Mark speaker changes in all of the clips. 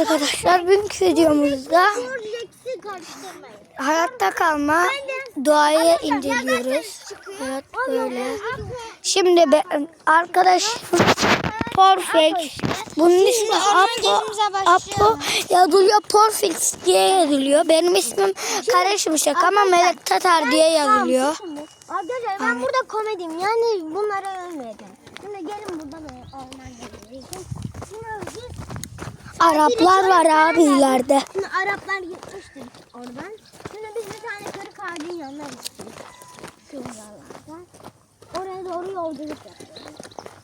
Speaker 1: arkadaşlar bugünkü videomuzda hayatta kalma doğayı inceliyoruz. Evet böyle. Şimdi ben arkadaş Porfix. Bunun ismi Apo. Apo yazılıyor. Porfix diye yazılıyor. Benim ismim karışmışak ama Melek Tatar diye yazılıyor.
Speaker 2: Arkadaşlar ben burada komediyim. Yani bunlara ölmeyeceğim. Şimdi gelin buradan Alman. Şimdi biz
Speaker 1: Araplar var abi ileride.
Speaker 2: Şimdi Araplar gitmiştir oradan. Şimdi biz bir tane kırık ağacın yanına gittik. Şu yollardan. Oraya doğru yolculuk yapıyoruz.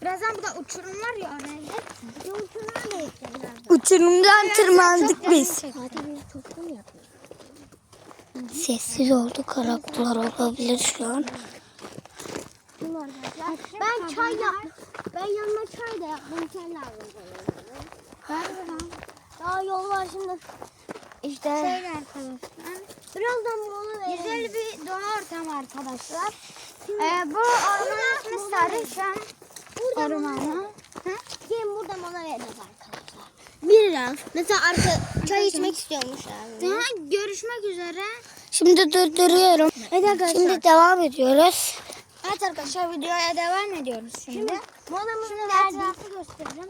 Speaker 2: Birazdan burada uçurum var ya oraya gideceğiz. Bir uçuruma da gideceğiz birazdan.
Speaker 1: Uçurumdan tırmandık biz. Sessiz oldu karakter olabilir şu an.
Speaker 2: Ben çay yaptım. Ben yanına çay da yaptım. Çay lazım. Daha yol var şimdi. İşte. Şöyle arkadaşlar. Birazdan mola verelim. Güzel bir doğa ortamı arkadaşlar. Ee, bu ormanın ismi Sarıçam Ormanı. Gelin burada mola vereceğiz arkadaşlar. Bir lira. Mesela arka çay içmek istiyormuş abi. görüşmek üzere.
Speaker 1: Şimdi durduruyorum.
Speaker 2: Evet arkadaşlar.
Speaker 1: Şimdi devam ediyoruz.
Speaker 2: Evet arkadaşlar videoya devam ediyoruz şimdi. Molamızın etrafı göstereceğim.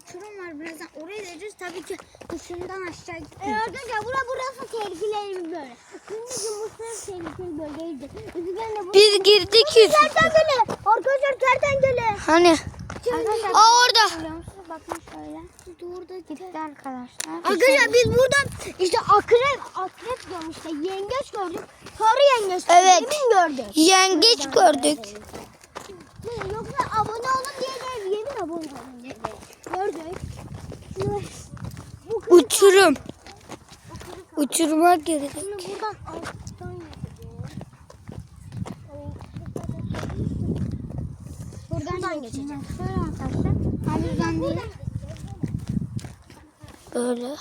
Speaker 2: Uçurum var birazdan oraya gideceğiz. Tabii ki uçurumdan aşağı gitmeyeceğiz. Evet arkadaşlar bura burası tehlikeli bir bölge. Şimdi Cumhurbaşkanı tehlikeli bölgeydi. Bu.
Speaker 1: Biz girdik yüz.
Speaker 2: Kertenkele. Arkadaşlar kertenkele.
Speaker 1: Hani?
Speaker 2: Arkadaşlar,
Speaker 1: Aa orada.
Speaker 2: Bakın şöyle. Burada gitti arkadaşlar. Arkadaşlar biz buradan işte akrep, akrep diyorum işte yengeç gördük. Sarı yengeç.
Speaker 1: Evet.
Speaker 2: Yemin gördük.
Speaker 1: Yengeç gördük.
Speaker 2: Yoksa abone olun diye değil, yemin abone olun diye değil. Gördük. Şimdi bu kız
Speaker 1: Uçurum. Uçuruma girdik.
Speaker 2: şimdi buradan alttan yapacağız. Buradan geçeceğiz. Şöyle arkadaşlar. Hadi değil.
Speaker 1: Böyle.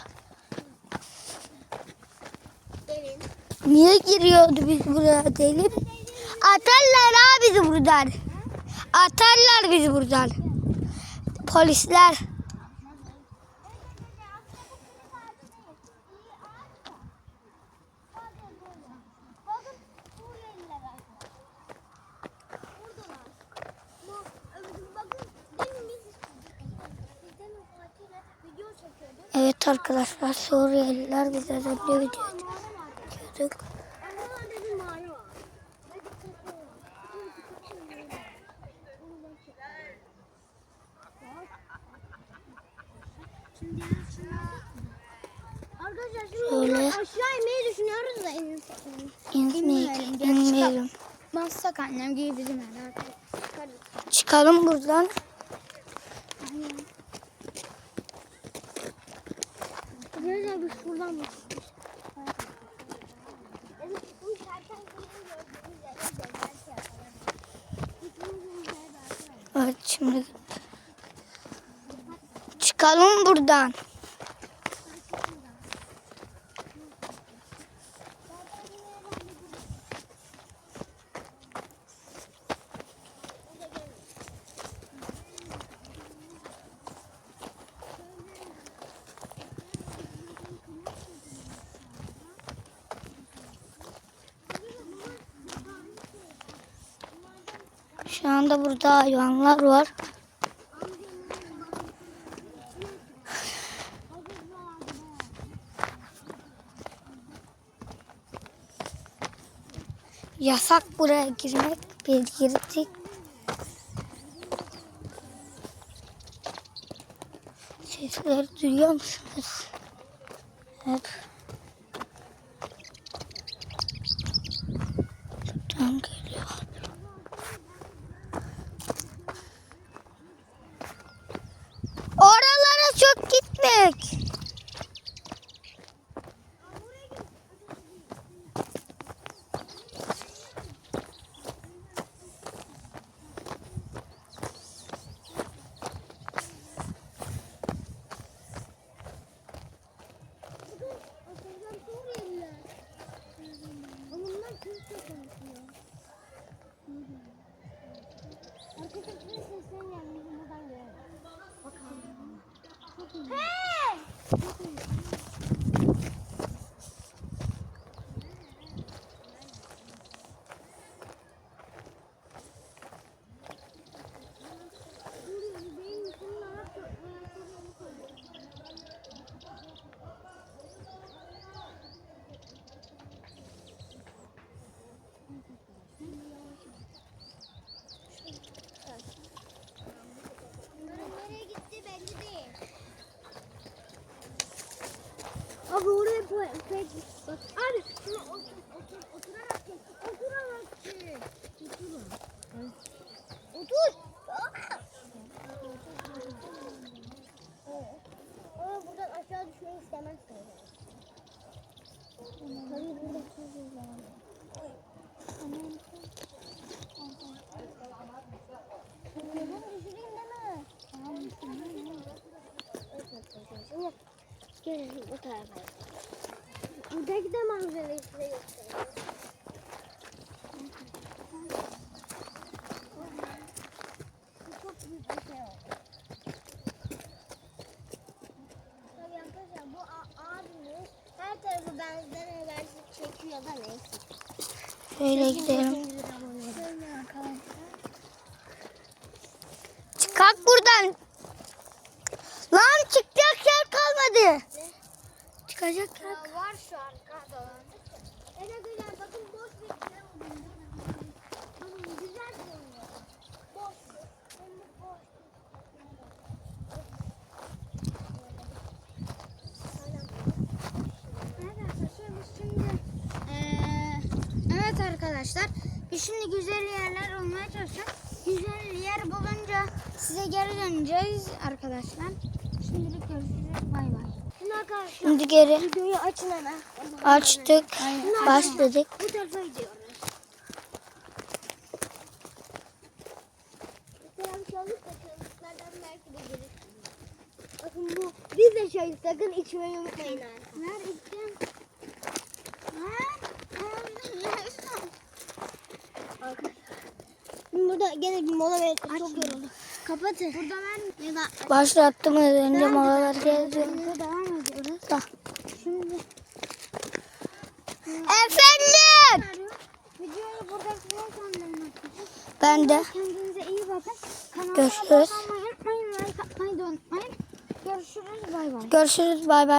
Speaker 2: Gelin.
Speaker 1: Niye giriyordu biz buraya deli? Atarlar ha bizi buradan. Atarlar bizi buradan. Polisler.
Speaker 2: Bakın Suriyeliler arkadaşlar. Buradalar. Bu- Bakın demin biz bizden Fatih'le video çekiyorduk.
Speaker 1: Evet arkadaşlar Suriyeliler bize de bir video çekiyorduk. Şöyle.
Speaker 2: aşağı inmeyi düşünüyoruz da
Speaker 1: İnmeyelim. İnmeyelim.
Speaker 2: Bassak annem gibi bizim herhalde.
Speaker 1: Çıkalım buradan.
Speaker 2: Evet
Speaker 1: şimdi çıkalım buradan. Şu anda burada hayvanlar var. Yasak buraya girmek. Biz girdik. Sesleri duyuyor musunuz? Hep. Buradan
Speaker 2: Hey! Oraya pek bak abi şuna otur otur oturarak çek. Oturarak çek. Otur. Ama buradan aşağı düşmeyi istemezsin. Hayır burada çok Bunu düşüreyim deme. Tamam düşüreyim. Gelin bu tarafa. Buradaki de manzarayı size göstereyim. Bu çok büyük bir şey oldu. Tabii arkadaşlar bu a- abimiz her tarafı benzden da neyse.
Speaker 1: Şöyle gidelim. Kalk buradan. Lan çıkacak yer kalmadı. Çıkacak yer.
Speaker 2: Var şu arkada. Ene güzel bakın boş bir yer oldu. Bakın güzel görünüyor. Boş. Önlük boş. Evet arkadaşlar biz şimdi eee, evet arkadaşlar biz şimdi güzel yerler olmaya çalışacağız. Güzel yer bulunca size geri döneceğiz arkadaşlar. Şimdilik görüşürüz. Bay bay. Şimdi arkadaşlar
Speaker 1: Şimdi geri
Speaker 2: videoyu açın hemen.
Speaker 1: açtık. Başladık.
Speaker 2: Bu tarafa gidiyoruz. Şey belki de gelir. Bakın bu biz de çay sakın içmeyi unutmayın. Ver içeceğim. Ver. Şimdi burada gene bir mola verin. Çok yoruldum. Kapatın. Burada ver ya da
Speaker 1: Başlattım az önce molalar geldi. Da.
Speaker 2: Şimdi
Speaker 1: Efendim.
Speaker 2: videoyu burada sonlandırmak
Speaker 1: Ben de.
Speaker 2: Kendinize iyi bakın. Kanalıma
Speaker 1: Görüşürüz.
Speaker 2: abone olmayı unutmayın. Like atmayı da unutmayın. Görüşürüz. Bay bay.
Speaker 1: Görüşürüz. Bay bay.